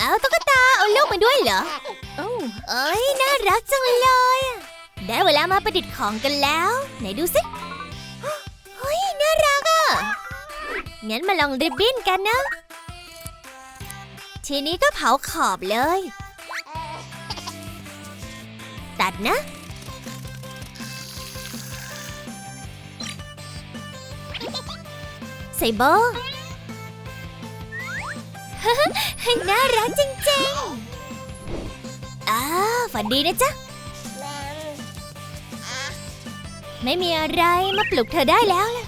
เอาตุ๊กตาเอาลูกมาด้วยเหรอ Oh. เอ้ยน่ารักจังเลยอะได้เวลามาประดิษฐ์ของกันแล้ว ไหนดูสิเฮ้ยน่ารักอะ งั้นมาลองริบบิ้นกันนะ ทีนี้ก็เผาขอบเลย ตัดนะใส่โบว์ น่ารักจริงๆ อ้าวฝันดีนะจ๊ะ ไม่มีอะไรมาปลุกเธอได้แล้วล่ะ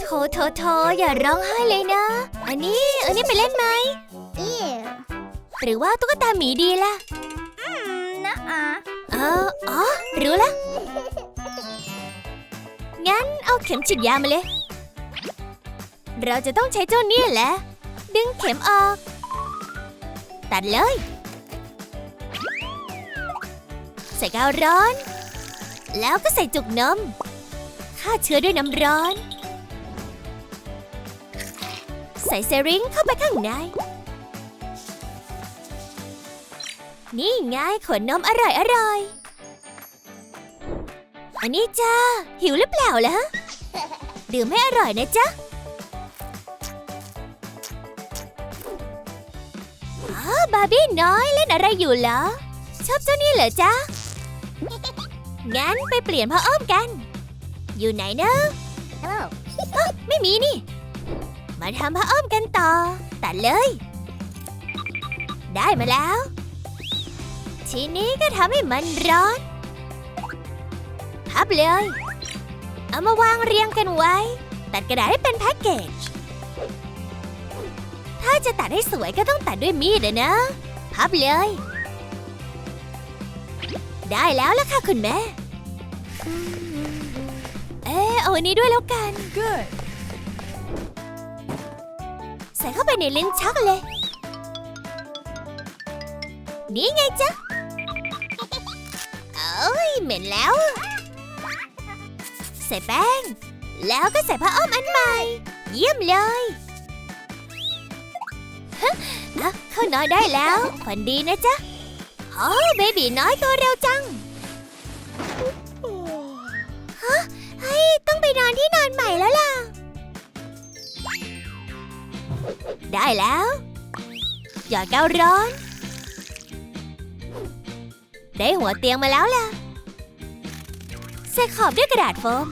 โถโถโถอย่าร้องไห้เลยนะ อันนี้อันนี้ไปเล่นไหม Ew. หรือว่าตุ๊กตาหมีดีล่ะ Nuh-uh. เอออ๋อ รู้ละ งั้นเอาเข็มฉีดยามาเลย เราจะต้องใช้เจ้าเนี่ยแหละ ดึงเข็มออก ตัดเลย ใส่กาวร้อน แล้วก็ใส่จุกนมฆ่าเชื้อด้วยน้ำร้อน ใส่เซริงเข้าไปข้างใน นี่ไงขวดนมอร่อยอร่อยอันนี้จ้าหิวหรือเปล่าล่ะดื่มให้อร่อยนะจ๊ะ บาร์บี้น้อยเล่นอะไรอยู่เหรอ ชอบเจ้านี่เหรอจ๊ะ งั้นไปเปลี่ยนผ้าอ้อมกัน อยู่ไหนนะ Hello. ไม่มีนี่ มาทำผ้าอ้อมกันต่อ ตัดเลย ได้มาแล้ว ทีนี้ก็ทำให้มันร้อนพับเลย เอามาวางเรียงกันไว้ ตัดกระดาษให้เป็นแพ็กเกจ ถ้าจะตัดให้สวยก็ต้องตัดด้วยมีดอะนะ พับเลย ได้แล้วล่ะค่ะคุณแม่ เอ๊ะเอาอันนี้ด้วยแล้วกัน Good. ใส่เข้าไปในลิ้นชักเลย นี่ไงจ๊ะเอ้ยเหม็นแล้ว ใส่แป้ง แล้วก็ใส่ผ้าอ้อมอันใหม่ เยี่ยมเลยฮะ นะเข้านอนได้แล้วฝันดีนะจ๊ะโอ้เบบีน้อยตัวเร็วจังฮะเฮ้ยต้องไปนอนที่นอนใหม่แล้วล่ะ ได้แล้ว หยอดกาวร้อน ได้หัวเตียงมาแล้วล่ะใส่ขอบด้วยกระดาษโฟม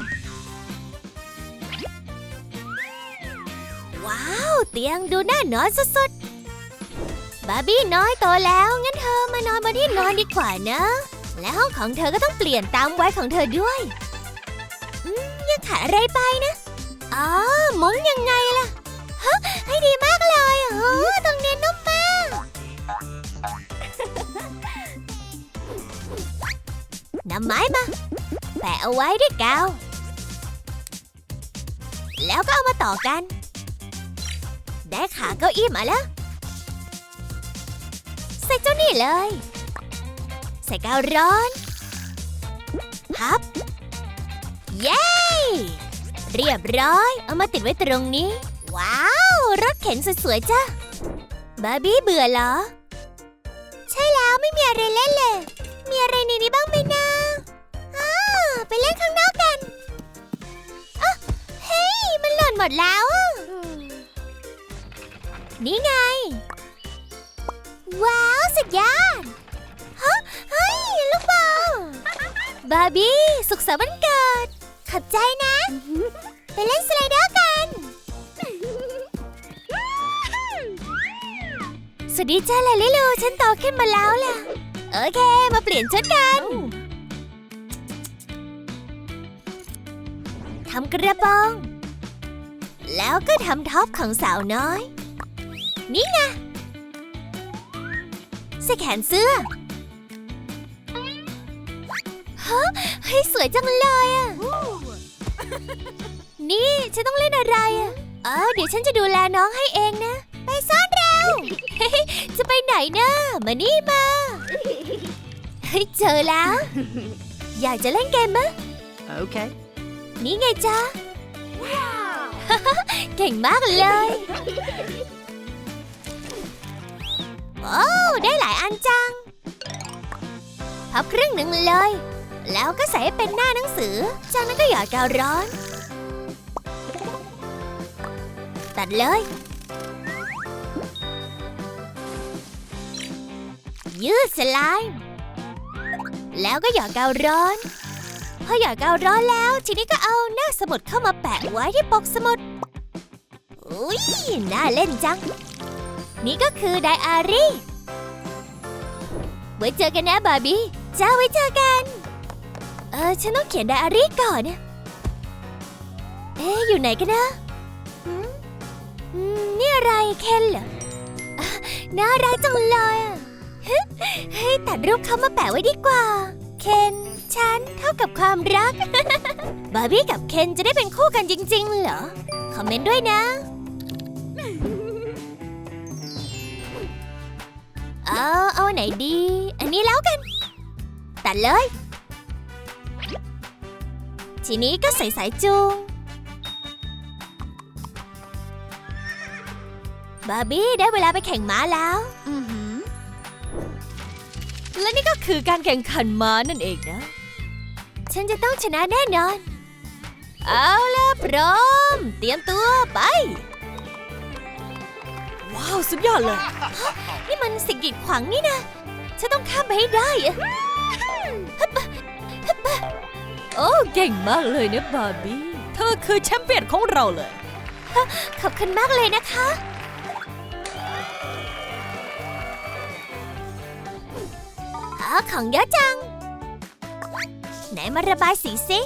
เตียงดูน่านอนสุดๆ บาร์บี้น้อยโตแล้ว งั้นเธอมานอนบนที่นอนดีกว่านะ และห้องของเธอก็ต้องเปลี่ยนตามวัยของเธอด้วยยังขาดอะไรไปนะ อ๋อ มุ้งยังไงล่ะฮะให้ดีมากเลยโอ้ตรงนี้นุ่มมาก นำไม้มา แปะเอาไว้ด้วยกาว แล้วก็เอามาต่อกัน ได้ขาเก้าอี้มาแล้ว ใส่เจ้านี่เลย ใส่กาวร้อนพับ เย้ เรียบร้อย เอามาติดไว้ตรงนี้ ว้าว รถเข็นสวยๆจ้ะบาร์บี้เบื่อเหรอ ใช่แล้วไม่มีอะไรเล่นเลย มีอะไรในนี้บ้างไหมนะอ้าไปเล่นข้างนอกกันอะเฮ้ย มันหล่นหมดแล้วอะ นี่ไง ว้าว สุดยอดฮะเฮ้ย ลูกบอลบาร์บี้ สุขสันต์วันเกิด ขอบใจนะ ไปเล่นสไลเดอร์กัน สวัสดีจ้าลาลิลู ฉันโตขึ้นมาแล้วล่ะ โอเค มาเปลี่ยนชุดกันทำกระบอง แล้วก็ทำท็อปของสาวน้อย นี่ไงใส่แขนเสื้อฮะเฮ้ยสวยจังเลยอะ นี่ฉันต้องเล่นอะไรอะ เออเดี๋ยวฉันจะดูแลน้องให้เองนะ ไปซ่อนเร็ว จะไปไหนนะมานี่มา เฮ้ยเจอแล้ว อยากจะเล่นเกมไหม Okay. นี่ไงจ๊ะเก่งมากเลย โอ้ได้หลายอันจัง พับครึ่งหนึ่งเลย แล้วก็ใส่ให้เป็นหน้าหนังสือ จากนั้นก็หยอดกาวร้อน ตัดเลย ยืดสไลม์แล้วก็หยอดกาวร้อนพอหยอดกาวร้อนแล้ว ทีนี้ก็เอาหน้าสมุดเข้ามาแปะไว้ที่ปกสมุด อุ้ยน่าเล่นจัง นี่ก็คือไดอารี่ ไว้เจอกันนะบาร์บี้จ้าไว้เจอกัน เออฉันต้องเขียนไดอารี่ก่อนเอ๊ะอยู่ไหนกันนะนี่อะไรเคนเหรอ น่ารักจังเลยเฮ้ยตัดรูปเขามาแปะไว้ดีกว่า เคนฉันเท่ากับความรัก บาร์บี้กับเคนจะได้เป็นคู่กันจริง ๆ เหรอ คอมเมนต์ด้วยนะ เอาเอาไหนดี อันนี้แล้วกัน ตัดเลย ทีนี้ก็ใส่สายจูง บาร์บี้ได้เวลาไปแข่งม้าแล้ว อือหือ และนี่ก็คือการแข่งขันม้านั่นเองนะ ฉันจะต้องชนะแน่นอน เอาล่ะพร้อม เตรียมตัวไป ว้าวสุดยอดเลย นี่มันสิ่งกีดขวางนี่นะ ฉันต้องข้ามไปให้ได้อะฮึบปะฮึบปะโอ้เก่งมากเลยนะบาร์บี้ เธอคือแชมเปี้ยนของเราเลย ขอบคุณมากเลยนะคะ อ๋อของเยอะจัง ไหนมาระบายสีสิ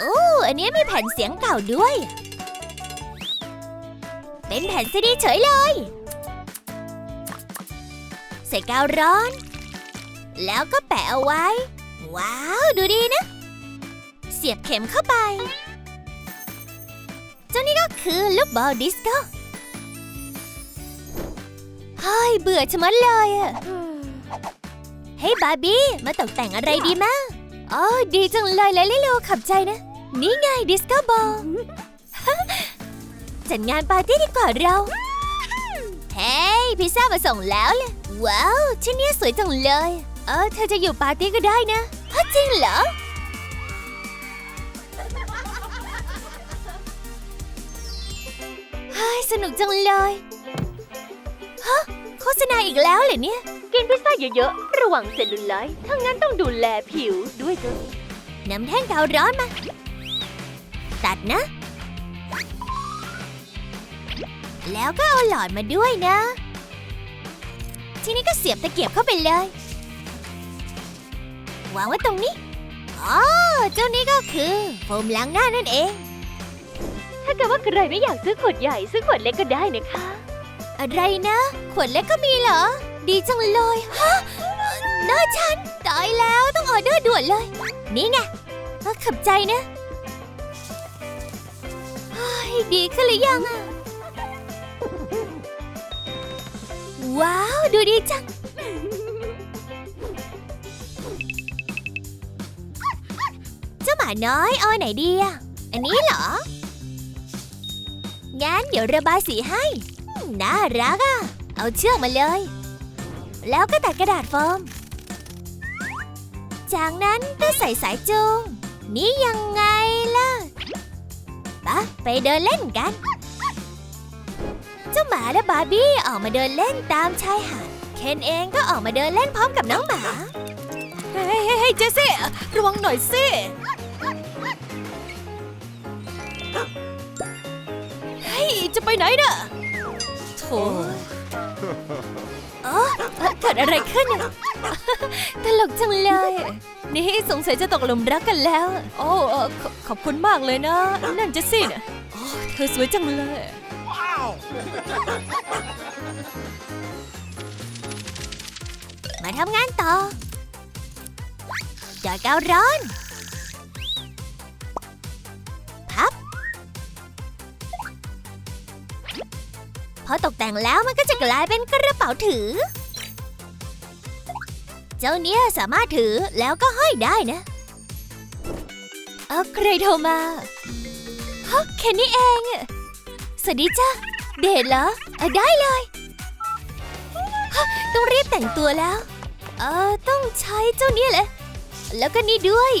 โอ้อันนี้มีแผ่นเสียงเก่าด้วย เป็นแผ่นซีดีเฉยเลย ใส่กาวร้อน แล้วก็แปะเอาไว้ ว้าว ดูดีนะ เสียบเข็มเข้าไป เจ้านี่ก็คือลูกบอลดิสโก้เฮ้ยเบื่อชะมัดเลยอะเฮ้ยบาร์บี้ มาตกแต่งอะไรดีมะอ๋อดีจังเลยเลยลิโลขับใจนะ นี่ไงดิสโก้บอล จัดงานปาร์ตี้ดีกว่าเรา เฮ้ยพิซซ่ามาส่งแล้วเลยว้าวชิ้นเนี้ยสวยจังเลย เออเธอจะอยู่ปาร์ตี้ก็ได้นะฮะจริงเหรอ เฮ้ยสนุกจังเลย ฮะโฆษณาอีกแล้วเหรอเนี่ย กินพิซซ่าเยอะๆ ระวังเซลลูไลท์ถ้างั้นต้องดูแลผิวด้วยจ้ะนำแท่งกาวร้อนมา ตัดนะ แล้วก็เอาหลอดมาด้วยนะ ทีนี้ก็เสียบตะเกียบเข้าไปเลย วางไว้ตรงนี้ อ๋อ เจ้านี้ก็คือโฟมล้างหน้านั่นเอง ถ้าเกิดว่าใครไม่อยากซื้อขวดใหญ่ซื้อขวดเล็กก็ได้นะคะ อะไรนะ ขวดเล็กก็มีเหรอ ดีจังเลยฮะหน้าฉันตายแล้วต้องออเดอร์ด่วนเลย นี่ไงเออขับใจนะเฮ้ยดีขึ้นหรือยังอะ ว้าว ดูดีจัง เจ้าหมาน้อยเอาไหนดีอะอันนี้เหรอ งั้นเดี๋ยวระบายสีให้ น่ารักอะ เอาเชือกมาเลย แล้วก็ตัดกระดาษโฟม จากนั้นก็ใส่สายจูง นี่ยังไงล่ะปะไปเดินเล่นกัน จ้าหมาและบาร์บี้ออกมาเดินเล่นตามชายหาด เคนเองก็ออกมาเดินเล่นพร้อมกับน้องหมา เฮ้ยเฮ้ยเจสซี่ระวังหน่อยสิ เฮ้ย จะไปไหนน่ะโถเอ้อเอ่อเกิดอะไรขึ้นอะตลกจังเลย นี่สงสัยจะตกหลุมรักกันแล้ว โอ้เอ่อขอขอบคุณมากเลยนะ นั่นเจสซี่น่ะโอ้เธอสวยจังเลย มาทำงานต่อจอดกาวร้อน พับ พอตกแต่งแล้วมันก็จะกลายเป็นกระเป๋าถือ เจ้าเนี้ยสามารถถือแล้วก็ห้อยได้นะ เออใครโทรมาฮะแค่นี้เอง สวัสดีจ้า เดทเหรออได้เลย ต้องรีบแต่งตัวแล้ว เออต้องใช้เจ้าเนี่ยแหละ แล้วก็นี่ด้วย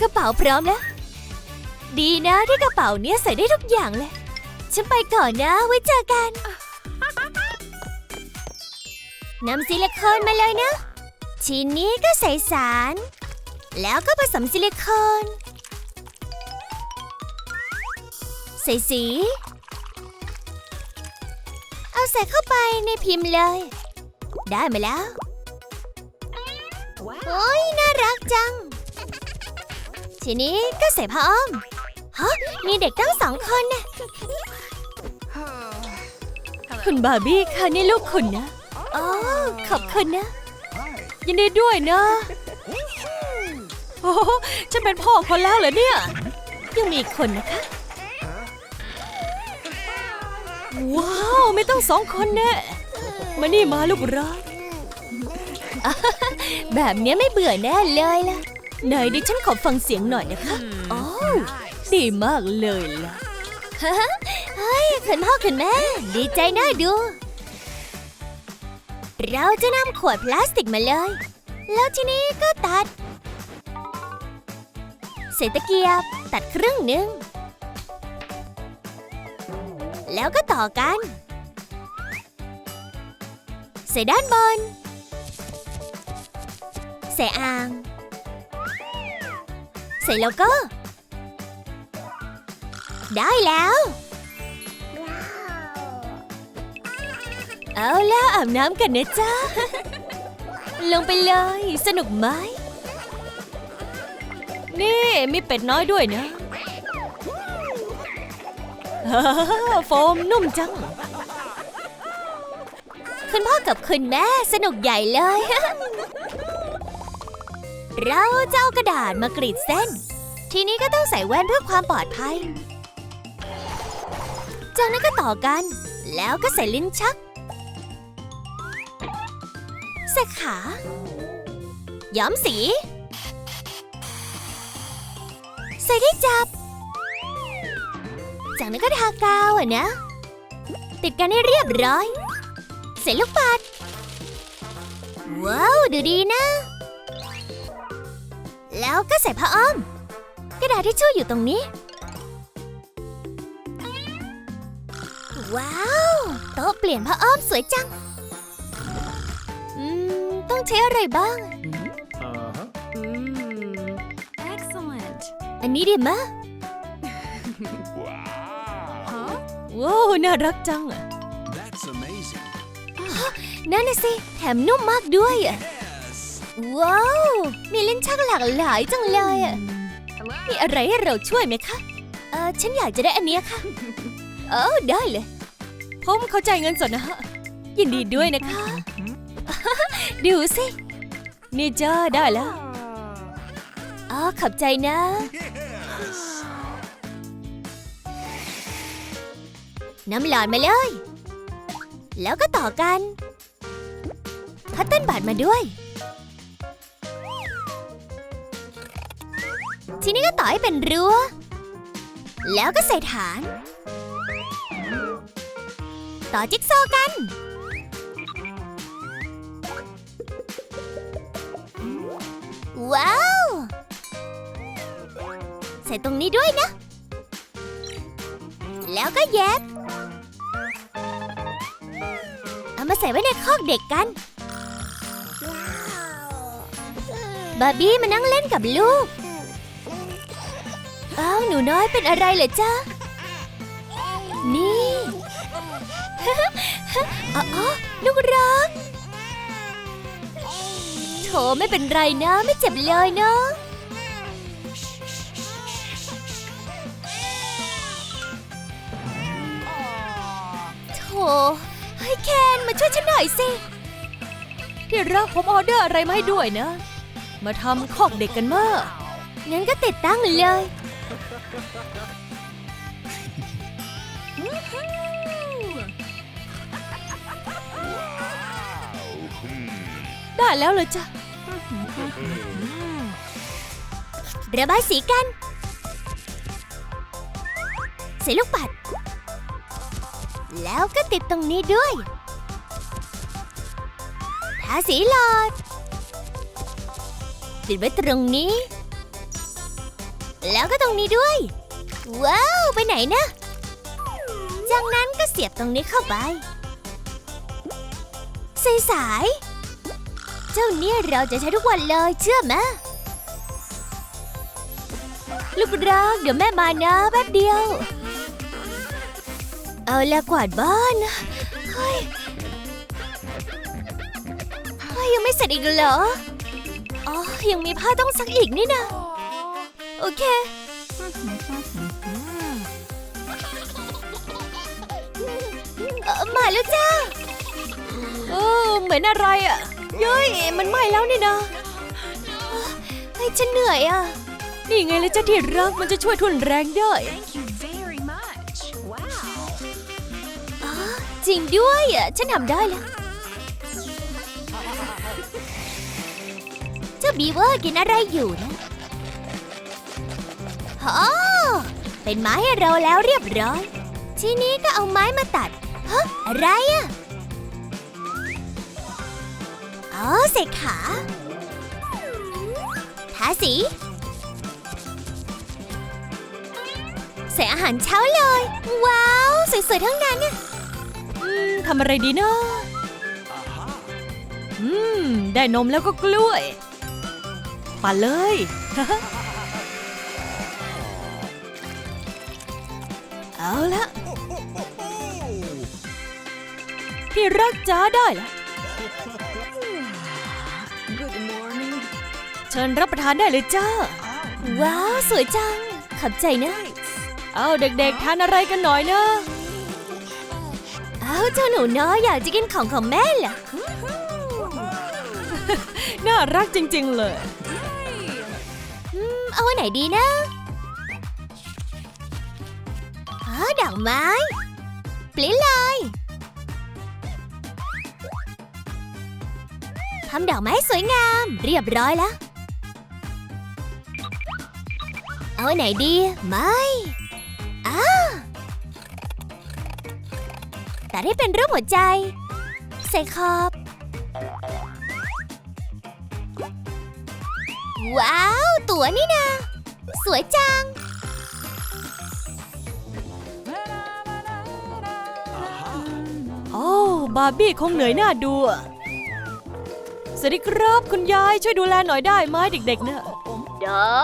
กระเป๋าพร้อมแล้ว ดีนะที่กระเป๋าเนี้ยใส่ได้ทุกอย่างเลย ฉันไปก่อนนะไว้เจอกันนำซิลิโคนมาเลยนะทีนี้ก็ใส่สาร แล้วก็ผสมซิลิโคน ใส่สี เอาใส่เข้าไปในพิมพ์เลย ได้มาแล้ว โอ้ยน่ารักจัง ทีนี้ก็ใส่ผ้าอ้อมฮะมีเด็กตั้งสองคนน่ะคุณบาร์บี้ค่ะนี่ลูกคุณนะโอ้ขอบคุณนะ ยินดีด้วยนะโอ้โหฉันเป็นพ่อคนแล้วเหรอเนี่ย ยังมีอีกคนนะคะ ไม่ต้องสองคนแน่มานี่มาลูกรักแบบเนี้ยไม่เบื่อแน่เลยล่ะไหนดิฉันขอฟังเสียงหน่อยนะคะโอ้ดีมากเลยล่ะเฮ้ยคุณพ่อคุณแม่ ดีใจน่าดู เราจะนำขวดพลาสติกมาเลย แล้วทีนี้ก็ตัดใส่ตะเกียบตัดครึ่งหนึ่งแล้วก็ต่อกัน ใส่ด้านบน ใส่อ่าง ใส่โลโก้ ได้แล้ว เอาแล้วอาบน้ำกันนะจ๊ะ ลงไปเลย สนุกไหม นี่มีเป็ดน้อยด้วยนะโฟมนุ่มจัง คุณพ่อกับคุณแม่สนุกใหญ่เลย เราจะเอากระดาษมากรีดเส้น ทีนี้ก็ต้องใส่แว่นเพื่อความปลอดภัย จากนั้นก็ต่อกัน แล้วก็ใส่ลิ้นชัก ใส่ขา ย้อมสี ใส่ที่จับ จากนั้นก็ทากาวอะนะ ติดกันให้เรียบร้อย ใส่ลูกปัด ว้าว ดูดีนะ แล้วก็ใส่ผ้าอ้อม กระดาษที่ชู่อยู่ตรงนี้ ว้าว โต๊ะเปลี่ยนผ้าอ้อมสวยจัง อืม ต้องใช้อะไรบ้าง excellent อันนี้ดีมะว้าว น่ารักจังอะ That's amazing. นั่นน่ะสิ แถมนุ่มมากด้วยอะว้าว มีลิ้นชักหลากหลายจังเลยอะมีอะไรให้เราช่วยไหมคะ เออฉันอยากจะได้อันเนี้ยค่ะ เออได้เลย ผมเข้าใจเงินสดนะฮะ ยินดีด้วยนะคะ ดูสิ นี่จ้าได้แล้วอ๋อขอบใจนะ น้ำหลอดมาเลย แล้วก็ต่อกัน คัตเติ้ลบัตมาด้วย ทีนี้ก็ต่อให้เป็นรั้ว แล้วก็ใส่ฐาน ต่อจิ๊กซอว์กัน ว้าว ใส่ตรงนี้ด้วยนะ แล้วก็เย็บเอามาใส่ไว้ในคอกเด็กกัน บาร์บี้มานั่งเล่นกับลูก อ้าวหนูน้อยเป็นอะไรเหรอจ๊ะ นี่อ๋ออลูกรักโถไม่เป็นไรนะไม่เจ็บเลยเนาะโถเฮ้ยเคนมาช่วยฉันหน่อยสิ ที่รักผมออเดอร์อะไรมาให้ด้วยนะ มาทำคอกเด็กกันมางั้นก็ติดตั้งเลย ได้แล้วเลยจ้ะระบายสีกันส่ลูกปัด แล้วก็ติดตรงนี้ด้วย ทาสีหลอด ติดไว้ตรงนี้ แล้วก็ตรงนี้ด้วย ว้าว ไปไหนนะ จากนั้นก็เสียบตรงนี้เข้าไปใส่สาย เจ้าเนี่ยเราจะใช้ทุกวันเลยเชื่อไหมลูกรักเดี๋ยวแม่มานะแป๊บเดียว เอาละกวาดบ้านเฮ้ยยังไม่เสร็จอีกเหรอ อ๋อ ยังมีผ้าต้องซักอีกนี่นะ โอเคเออมาแล้วจ้าเออเหมือนอะไรอะเย้ย มันไหม้แล้วนี่นะเฮ้ยฉันเหนื่อยอะ นี่ไงเลยจ้าที่รักมันจะช่วยทุนแรงได้ Thank you very much. Wow. อ๋อจริงด้วยอะฉันทำได้แล้ว บีเวอร์กินอะไรอยู่นะอ๋อเป็นไม้ให้เราแล้วเรียบร้อย ทีนี้ก็เอาไม้มาตัดฮะอะไรอะอ๋อใส่ขาทาสีใส่อาหารเช้าเลย ว้าว สวยๆทั้งนั้นน่ะอืมทำอะไรดีนะอืม ได้นมแล้วก็กล้วย ปั่นเลย เอาละพี่รักจ้าได้ละ Good morning. เชิญรับประทานได้เลยจ้า ว้าว สวยจังขอบใจนะ เอาเด็กๆ ทานอะไรกันหน่อยนะอ้าวเจ้าหนูน้อยอยากจะกินของของแม่เหรอ น่ารักจริงๆเลยอืม เอาไหนดีนะอ๋อดอกไม้ปลิ้นเลยทำดอกไม้สวยงามเรียบร้อยแล้ว เอาไหนดีไม่อ้าแต่ได้เป็นรูปหัวใจ ใส่ขอบ ว้าว ตั๋วนี่นะสวยจัง โอ้บาร์บี้คงเหนื่อยหน้าดูอะสวัสดีครับคุณยายช่วยดูแลหน่อยได้ไหมเด็กๆเนะได้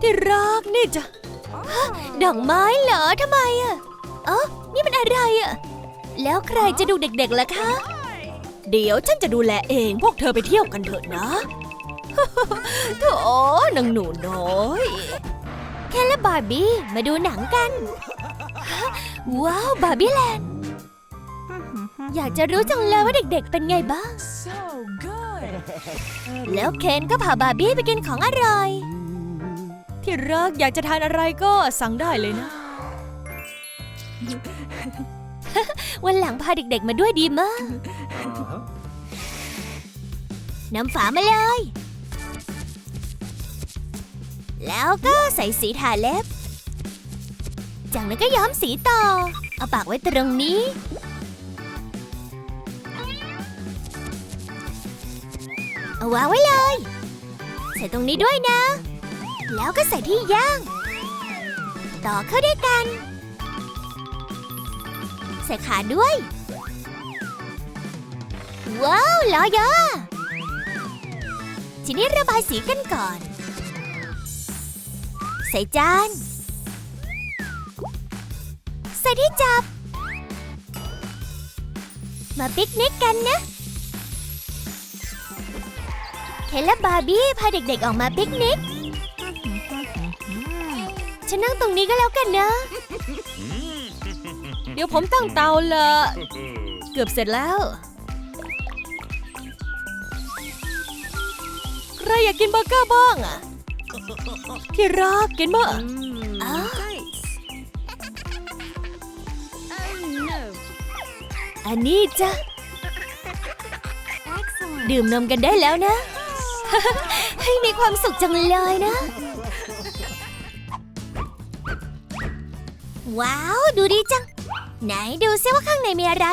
ที่รักนี่จ้ะดอกไม้เหรอทำไมอะเอ๋อนี่มันอะไรอะ แล้วใครจะดูเด็กๆล่ะคะ เดี๋ยวฉันจะดูแลเองพวกเธอไปเที่ยวกันเถอะนะ โถนางหนูน้อยแค่และบาร์บี้มาดูหนังกัน ว้าว บาร์บี้แลนด์ อยากจะรู้จังเลยว่าเด็กๆเป็นไงบ้าง So good. แล้วเคนก็พาบาร์บี้ไปกินของอร่อย ที่รักอยากจะทานอะไรก็สั่งได้เลยนะ วันหลังพาเด็กๆมาด้วยดีมากนำฝามาเลย แล้วก็ใส่สีทาเล็บ จากนั้นก็ย้อมสีต่อ เอาปากไว้ตรงนี้ เอาวางไว้เลย ใส่ตรงนี้ด้วยนะ แล้วก็ใส่ที่ย่าง ต่อเข้าด้วยกัน ใส่ขาด้วย ว้าวล้อเยอะทีนี้ระบายสีกันก่อน ส่จาน ใส่ที่จับ มาปิกนิกกันนะ เคนและบาร์บี้พาเด็กๆออกมาปิกนิก ฉันนั่งตรงนี้ก็แล้วกันนะ เดี๋ยวผมตั้งเตาละเกือบเสร็จแล้วใครอยากกินเบอร์เกอร์บ้างอะ ที่รักกินบ้าง Mm, Ah. Nice. Oh no. อันนี้จ้ะ Excellent. ดื่มนมกันได้แล้วนะ ให้มีความสุขจังเลยนะ ว้าว ดูดีจัง ไหนดูซิว่าข้างในมีอะไร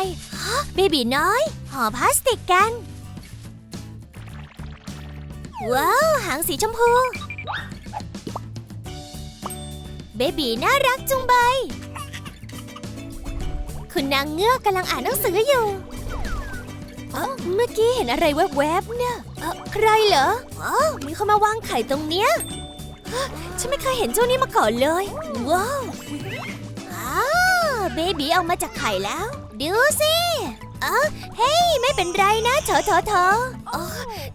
ฮะเบบีน้อยห่อพลาสติกกัน ว้าว หางสีชมพูเบบีน่ารักจุงใบ คุณนางเงือกกำลังอ่านหนังสืออยู่เอ้าเมื่อกี้เห็นอะไรแวบๆเนี่ยเอ้าใครเหรออ๋อมีคนมาวางไข่ตรงเนี้ยฮะฉันไม่เคยเห็นเจ้านี้มาก่อนเลย ว้าวอ้าวเบบีออกมาจากไข่แล้ว ดูสิเอ้าเฮ้ย ไม่เป็นไรนะเถอะเถอะเถอะอ๋อ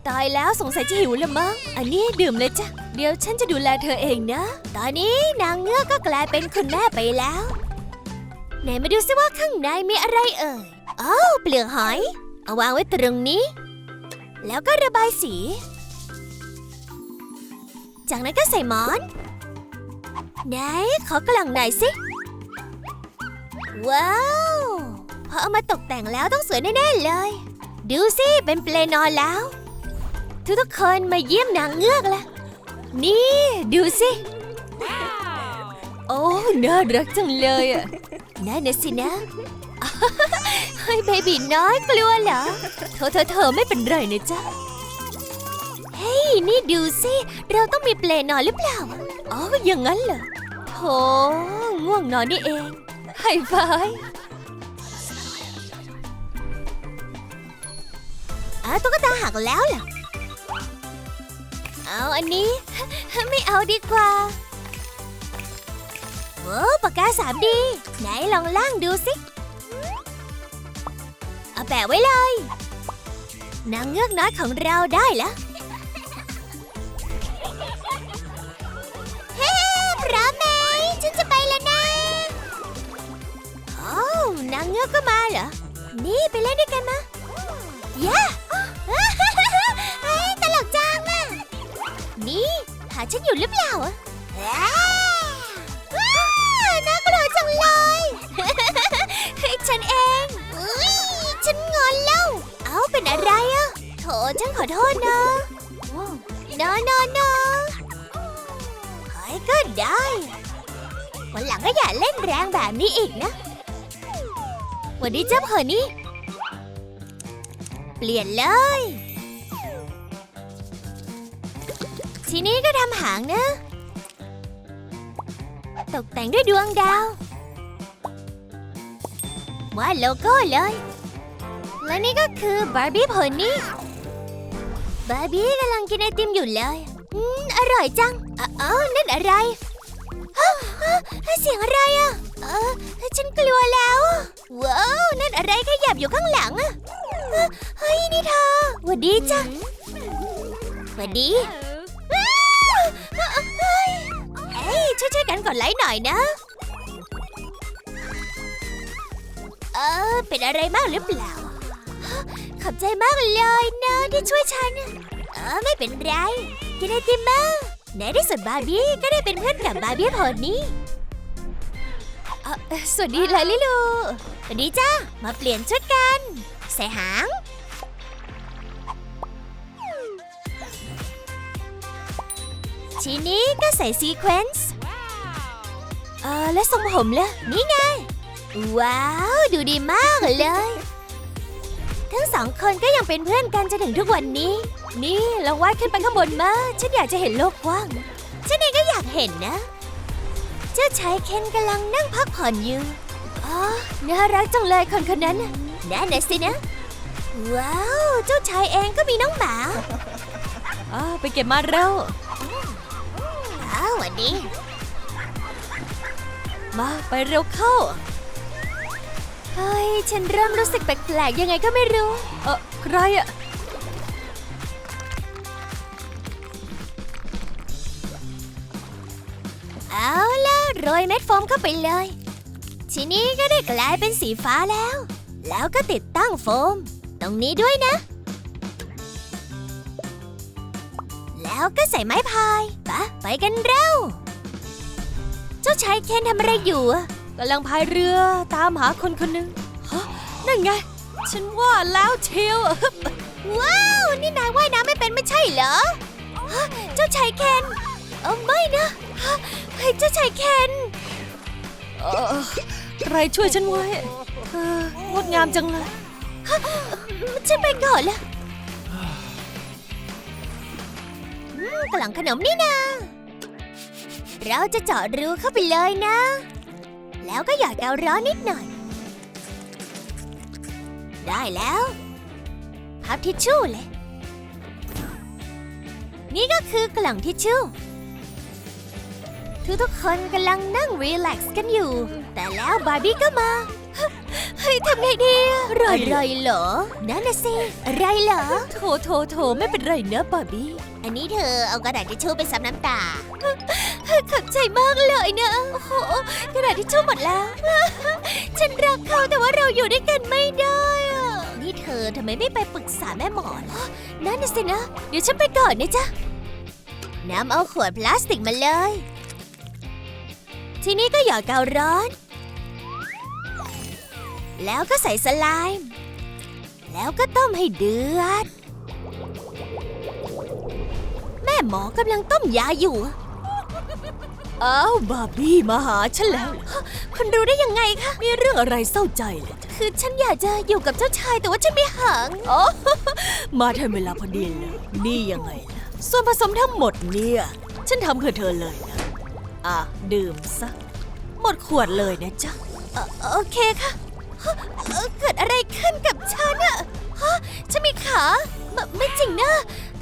ตายแล้วสงสัยจะหิวละมั้ง อันนี้ดื่มเลยจ้ะ เดี๋ยวฉันจะดูแลเธอเองนะ ตอนนี้นางเงือกก็กลายเป็นคุณแม่ไปแล้ว ไหนมาดูซิว่าข้างในมีอะไรเอ่ยอ้าวเปลือกหอย เอาวางไว้ตรงนี้ แล้วก็ระบายสี จากนั้นก็ใส่หมอน ไหนขอกล่องหน่อยสิ ว้าวพอเอามาตกแต่งแล้วต้องสวยแน่ๆเลย ดูสิเป็นเปลนอนแล้ว ทุกๆคนมาเยี่ยมนางเงือกละนี่ ดูสิ โอ้ น่ารักจังเลยอะนั่นนะสินะเฮ้เบบีน้อยกลัวเหรอเธอเธอเธอไม่เป็นไรนะจ๊ะ เฮ้ย นี่ดูสิ เราต้องมีเปลนอนหรือเปล่า อ๋อ อย่างนั้นเหรอโถง่วงนอนนี่เองไฮไฟอ้าตุ๊กตาหักแล้วเหรอ เอาอันนี้ ไม่เอาดีกว่าโอ้ปากกาสามดีไหนลองล่างดูสิ เอาแปะไว้เลยนางเงือกน้อยของเราได้แล้วเฮ้พร้อมไหมฉันจะไปแล้วนะโอ้วนางเงือกก็มาเหรอ นี่ไปเล่นด้วย วันนี้เจ้าเพอนี่ เปลี่ยนเลย ทีนี้ก็ทำหางนะ ตกแต่งด้วยดวงดาววาดโลโก้เลย และนี่ก็คือบาร์บี้พอนี่บาร์บี้กำลังกินไอติมอยู่เลย อืม อร่อยจังเอ้าเอ้านั่นอะไรเสียงอะไรอะ เออ ฉันกลัวแล้ว ว้าวนั่นอะไรขยับอยู่ข้างหลังอะเฮ้ยนี่เธอหวัดดีจ้ะหวัดดีเฮ้ยเอ้ยช่วยๆกันกดไลค์หน่อยนะ เออเป็นอะไรมากหรือเปล่า ขอบใจมากเลยนะที่ช่วยฉัน เออไม่เป็นไรกินไอติมมาในที่สุดบาร์บี้ก็ได้เป็นเพื่อนกับบาร์บี้พอนี้ สวัสดีเลยลิลู สวัสดีจ้า มาเปลี่ยนชุดกัน ใส่หาง ทีนี้ก็ใส่ซีเควนซ์เออแล้วทรงผมล่ะนี่ไง ว้าว ดูดีมากเลย ทั้งสองคนก็ยังเป็นเพื่อนกันจนถึงทุกวันนี้ นี่ลองวาดขึ้นไปข้างบนมา ฉันอยากจะเห็นโลกกว้าง ฉันเองก็อยากเห็นนะเจ้าชายเคนกำลังนั่งพักผ่อนอยู่ อ๋อ น่ารักจังเลยคนคนนั้นน่ะนั่นน่ะสินะ ว้าว เจ้าชายเองก็มีน้องหมาอ้าวไปเก็บมาเร็วอ้าวสวัสดีมาไปเร็วเข้า เฮ้ย ฉันเริ่มรู้สึกแปลกๆยังไงก็ไม่รู้ เออใครอะ เอาล่ะโรยเม็ดโฟมเข้าไปเลย ทีนี้ก็ได้กลายเป็นสีฟ้าแล้ว แล้วก็ติดตั้งโฟม ตรงนี้ด้วยนะ แล้วก็ใส่ไม้พายปะไปกันเร็ว เจ้าชายเคนทำอะไรอยู่อะกำลังพายเรือตามหาคนคนหนึ่งฮะนั่นไง ฉันว่าแล้วเชียวว้าว นี่นายว่ายน้ำไม่เป็นไม่ใช่เหรอ เจ้าชายเคน เออไม่นะ ฮะเฮ้ยเจ้าชายเคนเออใครช่วยฉันไว้งดงามจังเลยฉันไปก่อนละกล่องขนมนี่นาเราจะเจาะรูเข้าไปเลยนะ แล้วก็หยอดการ้อนนิดหน่อย ได้แล้วพับทิชชู่เลย นี่ก็คือกล่องทิชชู่ ทุกๆคนกำลังนั่งรีแลกซ์กันอยู่ แต่แล้วบาร์บี้ก็มา เฮ้ยทำไงดีอะอะไรอะไรเหรอ นั่นน่ะสิ อะไรเหรอ โถโถโถไม่เป็นไรเนอะบาร์บี้ อันนี้เธอเอากระดาษทิชชู่ไปซับน้ำตา ขอบใจมากเลยนะโอ้โหกระดาษทิชชู่หมดแล้ว ฉันรักเขาแต่ว่าเราอยู่ด้วยกันไม่ได้อะนี่เธอทำไมไม่ไปปรึกษาแม่หมอล่ะนั่นน่ะสินะ เดี๋ยวฉันไปก่อนนะจ๊ะน้ำเอาขวดพลาสติกมาเลย ทีนี้ก็หยอดกาวร้อน แล้วก็ใส่สไลม์ แล้วก็ต้มให้เดือด แม่หมอกำลังต้มยาอยู่ อ้าว บาร์บี้มาหาฉันแล้วเหรอคุณรู้ได้ยังไงคะ มีเรื่องอะไรเศร้าใจเลยจ๊ะคือฉันอยากจะอยู่กับเจ้าชายแต่ว่าฉันไม่หางอ๋อมาทันเวลาพอดีเลย นี่ยังไงล่ะ ส่วนผสมทั้งหมดเนี่ย ฉันทำเพื่อเธอเลยนะ อะ ดื่มซะ หมดขวดเลยนะจ๊ะเอ่อโอเคค่ะฮะเอ่อเกิดอะไรขึ้นกับฉันอะฮะฉันมีขาไม่ไม่จริงนะ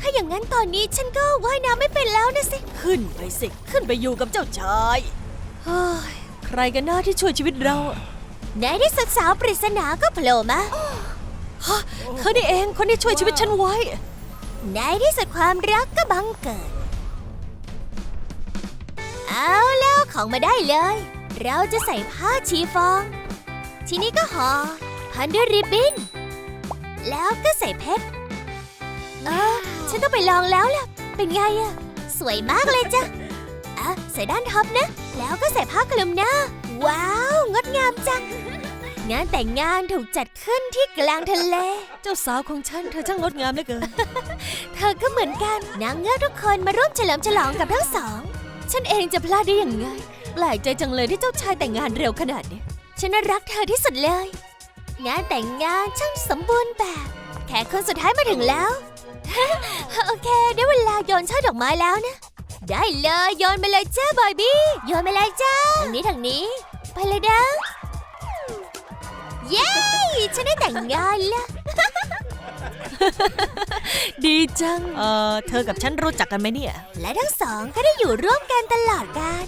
ถ้าอย่างนั้นตอนนี้ฉันก็ว่ายน้ำไม่เป็นแล้วนะสิ ขึ้นไปสิ ขึ้นไปอยู่กับเจ้าชายเฮ้ยใครกันหน้าที่ช่วยชีวิตเราอะในที่สุดสาวปริศนาก็โผล่มาฮะเธอนี่เองคนที่ช่วยชีวิตฉันไว้ในที่สุดความรักก็บังเกิด เอาแล้วของมาได้เลย เราจะใส่ผ้าชีฟอง ทีนี้ก็ห่อพันด้วยริบบิ้น แล้วก็ใส่เพชร เออ ฉันต้องไปลองแล้วล่ะ เป็นไงอะสวยมากเลยจ้ะอะใส่ด้านท็อปนะ แล้วก็ใส่ผ้าคลุมหน้า ว้าว งดงามจัง งานแต่งงานถูกจัดขึ้นที่กลางทะเล เจ้าสาวของฉันเธอช่างงดงามเหลือเกิน เธอก็เหมือนกันนางเงือกทุกคนมาร่วมเฉลิมฉลองกับทั้งสอง ฉันเองจะพลาดได้อยังไงแปลกใจจังเลยที่เจ้าชายแต่งงานเร็วขนาดนี้ฉันน่ารักเธอที่สุดเลย งานแต่งงานช่างสมบูรณ์แบบ แขกคนสุดท้ายมาถึงแล้ว โอเค ได้เวลาโยนช่อดอกไม้แล้วนะ ได้เลยโยนไปเลยจ้าบอยบี้โยนไปเลยจ้าทางนี้ทางนี้ ไปเลยนะเย้ ฉันได้แต่งงานแล้ว ดีจัง เออเธอกับฉันรู้จักกันไหมเนี่ย และทั้งสองก็ได้อยู่ร่วมกันตลอดกาล